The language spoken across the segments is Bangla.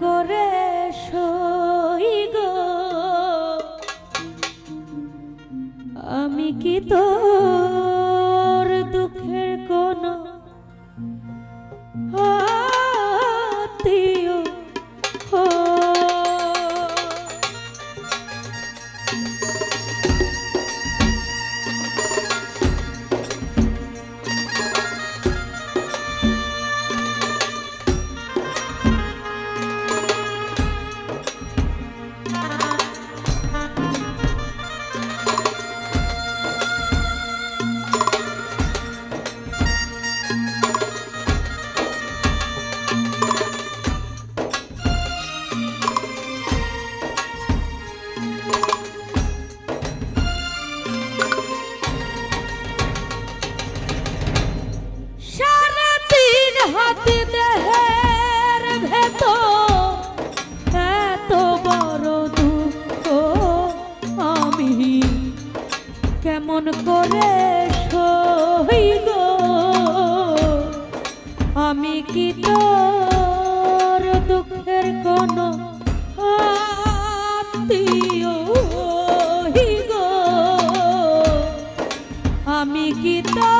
করে সই আমি কি তোর হাতে দেহের ভেতর এত বড় দুঃখ আমি কেমন করে সই আমি কি তোর দুঃখের কোনো আত্মীয় আমি কি তোর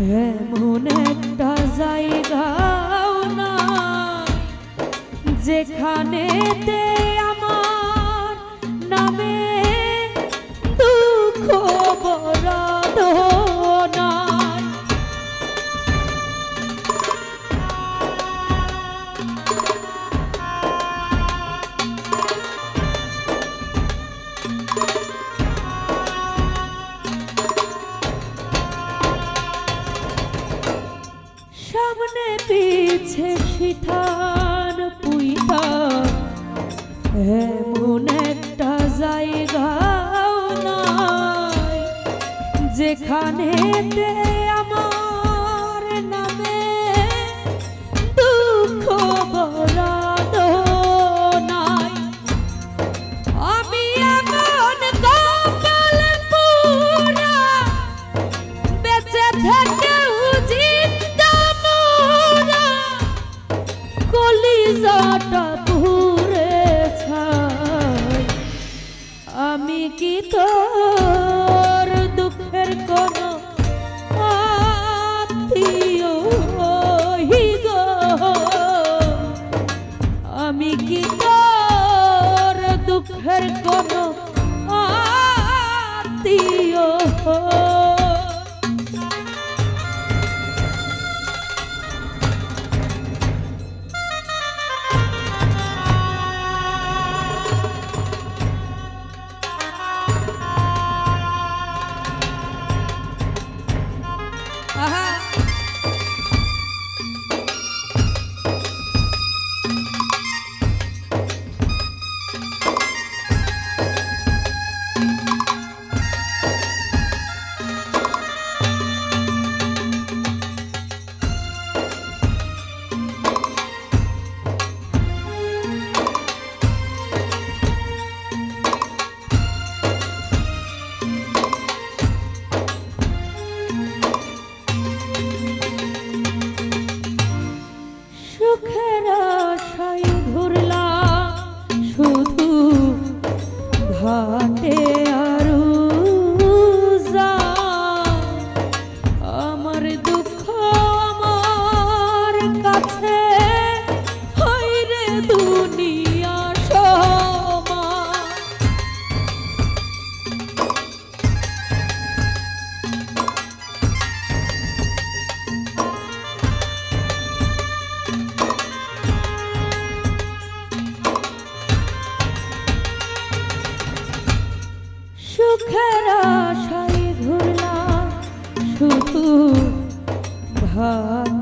এমন একটা জায়গা না যেখানে পিছে সিঠান পুইতা এমন একটা জায়গা নাই যেখানে আমার हर कोनो ভাব